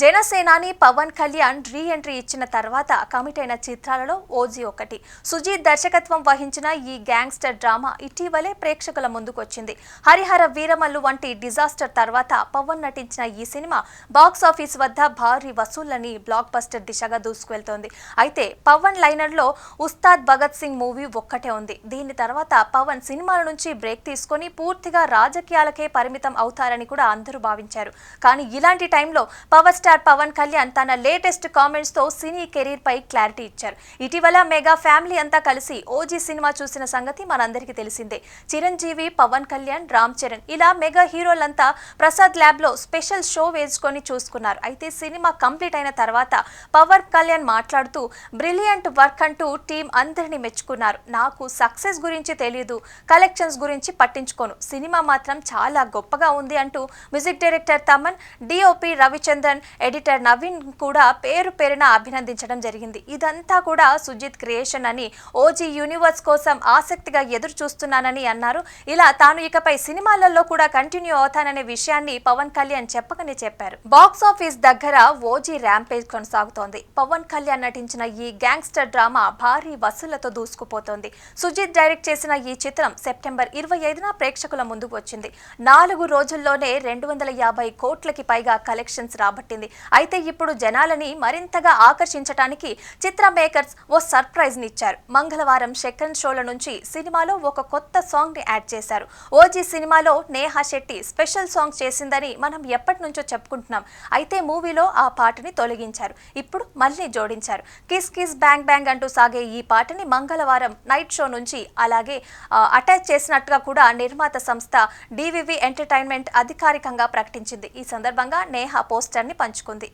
జనసేనాని Pawan Kalyan re entry ఇచ్చిన తర్వాత కమిట్ అయిన చిత్రాలలో ఓజీ ఒకటి. సుజీత్ దర్శకత్వం వహించిన ఈ గ్యాంగ్స్టర్ డ్రామా ఇటీవలే ప్రేక్షకుల ముందుకొచ్చింది. హరిహర వీరమల్లు వంటి డిజాస్టర్ తర్వాత పవన్ నటించిన ఈ సినిమా బాక్స్ ఆఫీస్ వద్ద భారీ వసూళ్ళని బ్లాక్ బస్టర్ దిశగా దూసుకువెళ్తోంది. అయితే పవన్ లైనర్లో ఉస్తాద్ భగత్ సింగ్ మూవీ ఒక్కటే ఉంది. దీని తర్వాత పవన్ సినిమాల నుంచి బ్రేక్ తీసుకొని పూర్తిగా రాజకీయాలకే పరిమితం అవుతారని కూడా అందరూ భావించారు. కానీ ఇలాంటి టైంలో పవర్ స్టార్ పవన్ కళ్యాణ్ తన లేటెస్ట్ కామెంట్స్తో సినీ కెరీర్ పై క్లారిటీ ఇచ్చారు. ఇటీవల మెగా ఫ్యామిలీ అంతా కలిసి ఓజీ సినిమా చూసిన సంగతి మనందరికీ తెలిసిందే. చిరంజీవి పవన్ కళ్యాణ్ రామ్ చరణ్ ఇలా మెగా హీరోలంతా ప్రసాద్ ల్యాబ్లో స్పెషల్ షో వేసుకొని చూసుకున్నారు. అయితే సినిమా కంప్లీట్ అయిన తర్వాత పవన్ కళ్యాణ్ మాట్లాడుతూ బ్రిలియంట్ వర్క్ అంటూ టీం అందరినీ మెచ్చుకున్నారు. నాకు సక్సెస్ గురించి తెలియదు కలెక్షన్స్ గురించి పట్టించుకోను. సినిమా మాత్రం చాలా గొప్పగా ఉంది అంటూ music director Thaman DOP Ravichandran editor Naveen కూడా పేరు పేరున అభినందించడం జరిగింది. ఇదంతా కూడా సుజిత్ క్రియేషన్ అని ఓజీ యూనివర్స్ కోసం ఆసక్తిగా ఎదురు చూస్తున్నానని అన్నారు. ఇలా తాను ఇకపై సినిమాలలో కూడా కంటిన్యూ అవుతాననే విషయాన్ని పవన్ కళ్యాణ్ చెప్పకనే చెప్పారు. బాక్స్ ఆఫీస్ దగ్గర ఓజీ ర్యాంపేజ్ కొనసాగుతోంది. పవన్ కళ్యాణ్ నటించిన ఈ గ్యాంగ్స్టర్ డ్రామా భారీ వసూళ్ళతో దూసుకుపోతోంది. సుజిత్ డైరెక్ట్ చేసిన ఈ చిత్రం సెప్టెంబర్ ఇరవై ఐదున ప్రేక్షకుల ముందుకు వచ్చింది. నాలుగు రోజుల్లోనే రెండు వందల యాభై కోట్లకి పైగా కలెక్షన్స్ రాబట్టింది. అయితే ఇప్పుడు జనాలని మరింతగా ఆకర్షించడానికి చిత్ర మేకర్స్ ఓ సర్ప్రైజ్ని ఇచ్చారు మంగళవారం సెకండ్ షోల నుంచి సినిమాలో ఒక కొత్త సాంగ్ని యాడ్ చేశారు. ఓజీ సినిమాలో నేహా శెట్టి స్పెషల్ సాంగ్ చేసిందని మనం ఎప్పటి నుంచో చెప్పుకుంటున్నాం. అయితే మూవీలో ఆ పాటని తొలగించారు. ఇప్పుడు మళ్ళీ జోడించారు. కిస్ కిస్ బ్యాంగ్ బ్యాంగ్ అంటూ సాగే ఈ పాటని మంగళవారం నైట్ షో నుంచి అలాగే అటాచ్ చేసినట్టుగా కూడా నిర్మాత సంస్థ డివివి ఎంటర్టైన్మెంట్ అధికారికంగా ప్రకటించింది. ఈ సందర్భంగా నేహా పోస్టర్ని పంచుకుంది.